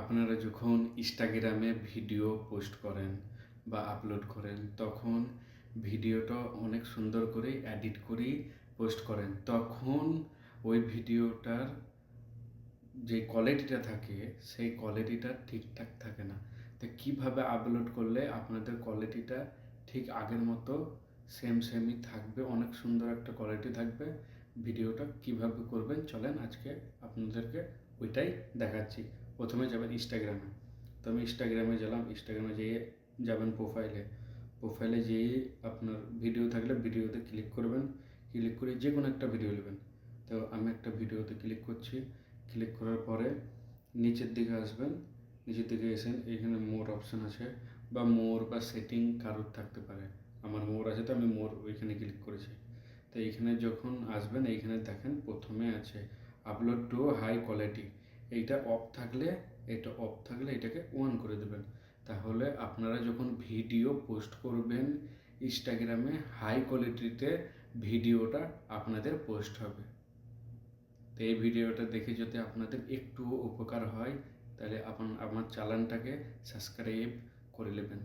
আপনারা যখন ইনস্টাগ্রামে ভিডিও পোস্ট করেন বা আপলোড করেন, তখন ভিডিওটা অনেক সুন্দর করে এডিট করে পোস্ট করেন। তখন ওই ভিডিওটার যে কোয়ালিটিটা থাকে, সেই কোয়ালিটিটা ঠিকঠাক থাকে না। তো কীভাবে আপলোড করলে আপনাদের কোয়ালিটিটা ঠিক আগের মতো সেম সেমই থাকবে, অনেক সুন্দর একটা কোয়ালিটি থাকবে, ভিডিওটা কীভাবে করবেন, চলেন আজকে আপনাদেরকে ওইটাই দেখাচ্ছি। প্রথমে যাবেন ইনস্টাগ্রামে তো আমি ইনস্টাগ্রামে গেলাম ইনস্টাগ্রামে যেয়ে যাবেন প্রোফাইলে প্রোফাইলে যেয়ে আপনার ভিডিও থাকলে ভিডিওতে ক্লিক করবেন। ক্লিক করে যে কোনো একটা ভিডিও নেবেন। তো আমি একটা ভিডিওতে ক্লিক করছি। ক্লিক করার পরে নিচের দিকে আসবেন। নিচের দিকে এসে এখানে মোর অপশান আছে বা মোর বা সেটিং কারোর থাকতে পারে। আমার মোর আছে তো আমি মোর ওইখানে ক্লিক করেছি। তো এইখানে যখন আসবেন এইখানে দেখেন প্রথমে আছে আপলোড টু হাই কোয়ালিটি এইটা অফ থাকলে, এটা অফ থাকলে এটাকে অন করে দেবেন। তাহলে আপনারা যখন ভিডিও পোস্ট করবেন ইনস্টাগ্রামে হাই কোয়ালিটিতে ভিডিওটা আপনাদের পোস্ট হবে। তো এই ভিডিওটা দেখে যদি আপনাদের একটু উপকার হয়, তাহলে আপন, আমার চ্যানেলটাকে সাবস্ক্রাইব করে নেবেন।